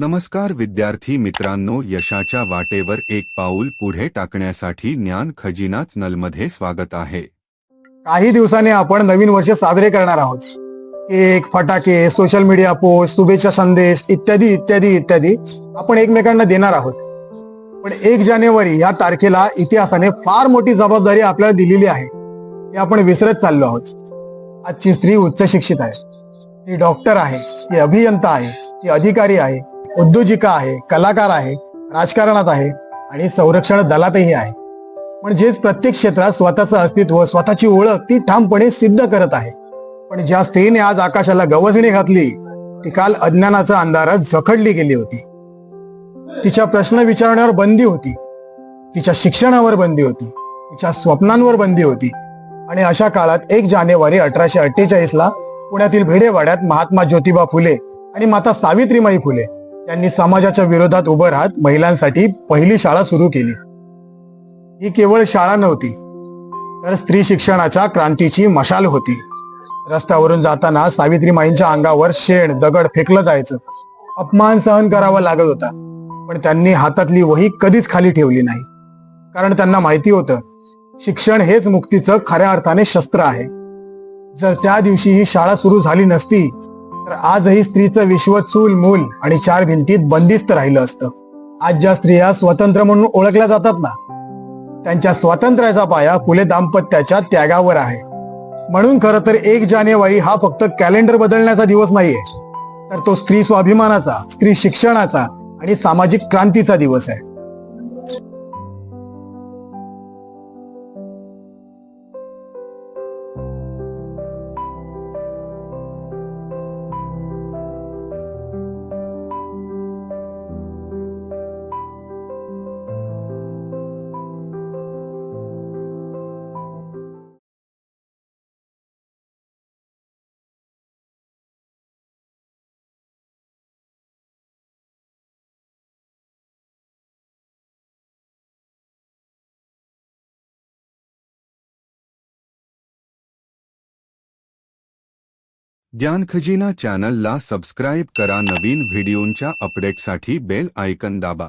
नमस्कार विद्यार्थी मित्रांनो यशाच्या वाटेवर एक पाऊल पुढे टाकण्यासाठी ज्ञान खजिनाच नलमध्ये स्वागत आहे. काही दिवसांनी आपण नवीन वर्ष साजरे करणार आहोत. केक फटाके सोशल मीडिया पोस्ट शुभेच्छा संदेश इत्यादी इत्यादी इत्यादी आपण एकमेकांना देणार आहोत. पण एक जानेवारी या तारखेला इतिहासाने फार मोठी जबाबदारी आपल्याला दिलेली आहे. हे आपण विसरत चाललो आहोत. आजची स्त्री उच्च शिक्षित आहे. ती डॉक्टर आहे. ती अभियंता आहे. ती अधिकारी आहे. उद्योजिका आहे कलाकार आहे राजकारणात आहे आणि संरक्षण दलातही आहे. म्हणजेच प्रत्येक क्षेत्रात स्वतःचं अस्तित्व स्वतःची ओळख ती ठामपणे सिद्ध करत आहे. पण ज्या स्त्रीने आज आकाशाला गवसणी घातली ती काल अज्ञानाच्या अंधारात जखडली गेली होती. तिच्या प्रश्न विचारण्यावर बंदी होती. तिच्या शिक्षणावर बंदी होती. तिच्या स्वप्नांवर बंदी होती. आणि अशा काळात एक जानेवारी अठराशे अठ्ठेचाळीस ला पुण्यातील भिडेवाड्यात महात्मा ज्योतिबा फुले आणि माता सावित्रीमाई फुले त्यांनी समाजाच्या विरोधात उभं राहत महिलांसाठी पहिली शाळा सुरू केली. ही केवळ शाळा नव्हती तर स्त्री शिक्षणाच्या क्रांतीची मशाल होती. रस्त्यावरून जाताना सावित्रीमाईंच्या अंगावर शेण दगड फेकलं जायचं. अपमान सहन करावा लागत होता पण त्यांनी हातातली वही कधीच खाली ठेवली नाही. कारण त्यांना माहिती होतं शिक्षण हेच मुक्तीचं खऱ्या अर्थाने शस्त्र आहे. जर त्या दिवशी ही शाळा सुरू झाली नसती तर आजही स्त्रीचं विश्व चूल मूल आणि चार भिंतीत बंदिस्त राहिलं असतं. आज ज्या स्त्रिया स्वतंत्र म्हणून ओळखल्या जातात ना? त्यांच्या स्वातंत्र्याचा पाया फुले दाम्पत्याच्या त्यागावर आहे. म्हणून खरं तर एक जानेवारी हा फक्त कॅलेंडर बदलण्याचा दिवस नाहीये. तर तो स्त्री स्वाभिमानाचा स्त्री शिक्षणाचा आणि सामाजिक क्रांतीचा दिवस आहे. ज्ञान खजिना चॅनलला सबस्क्राईब करा नवीन व्हिडिओंच्या अपडेटसाठी बेल आयकन दाबा.